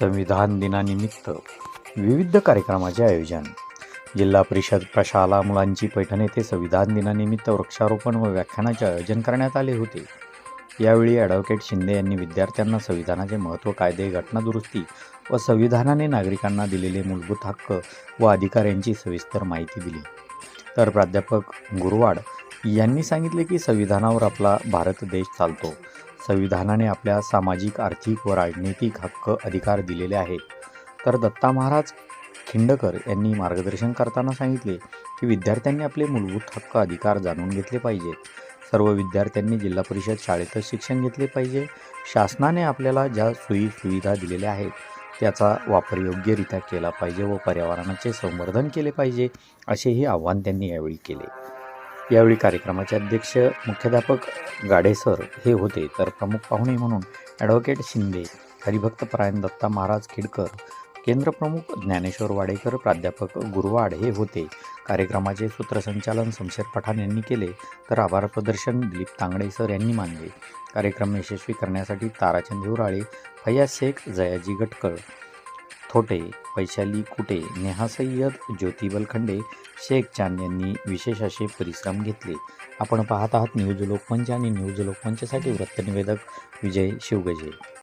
संविधान दिनानिमित्त विविध कार्यक्रमाचे आयोजन. जिल्हा परिषद प्रशाला मुलांची पैठण येथे संविधान दिनानिमित्त वृक्षारोपण व व्याख्यानाचे आयोजन करण्यात आले होते. यावेळी ॲडव्होकेट शिंदे यांनी विद्यार्थ्यांना संविधानाचे महत्त्व कायदे घटनादुरुस्ती व संविधानाने नागरिकांना दिलेले मूलभूत हक्क व अधिकार यांची सविस्तर माहिती दिली. तर प्राध्यापक गुरवाड यांनी सांगितले की संविधानावर आपला भारत देश चालतो. संविधानाने आपल्या सामाजिक आर्थिक व राजनैतिक हक्क अधिकार दिलेले आहेत. तर दत्ता महाराज खिंडकर यांनी मार्गदर्शन करताना सांगितले की विद्यार्थ्यांनी आपले मूलभूत हक्क अधिकार जाणून घेतले पाहिजेत सर्व विद्यार्थ्यांनी जिल्हा परिषद शाळेतच शिक्षण घेतले पाहिजे. शासनाने आपल्याला ज्या सोयी सुविधा दिलेल्या आहेत त्याचा वापर योग्यरित्या केला पाहिजे व पर्यावरणाचे संवर्धन केले पाहिजे असेही आव्हान त्यांनी यावेळी केले. यावेळी कार्यक्रमाचे अध्यक्ष मुख्याध्यापक गाडे सर हे होते. तर प्रमुख पाहुणे म्हणून ॲडव्होकेट शिंदे हरिभक्तपरायण दत्ता महाराज खिडकर केंद्रप्रमुख ज्ञानेश्वर वाडेकर प्राध्यापक गुरवाड हे होते. कार्यक्रमाचे सूत्रसंचालन शमशेर पठाण यांनी केले तर आभार प्रदर्शन दिलीप तांगडे सर यांनी मानले. कार्यक्रम यशस्वी करण्यासाठी ताराचंद हिवराळे फैयाज शेख जयाजी गटकर थोटे वैशाली कुटे नेहा सय्यद ज्योती बलखंडे शेख चांद यांनी विशेष असे परिश्रम घेतले. आपण पाहत आहात न्यूज लोकमंच आणि न्यूज लोकमंचसाठी वृत्तनिवेदक विजय शिवगजे.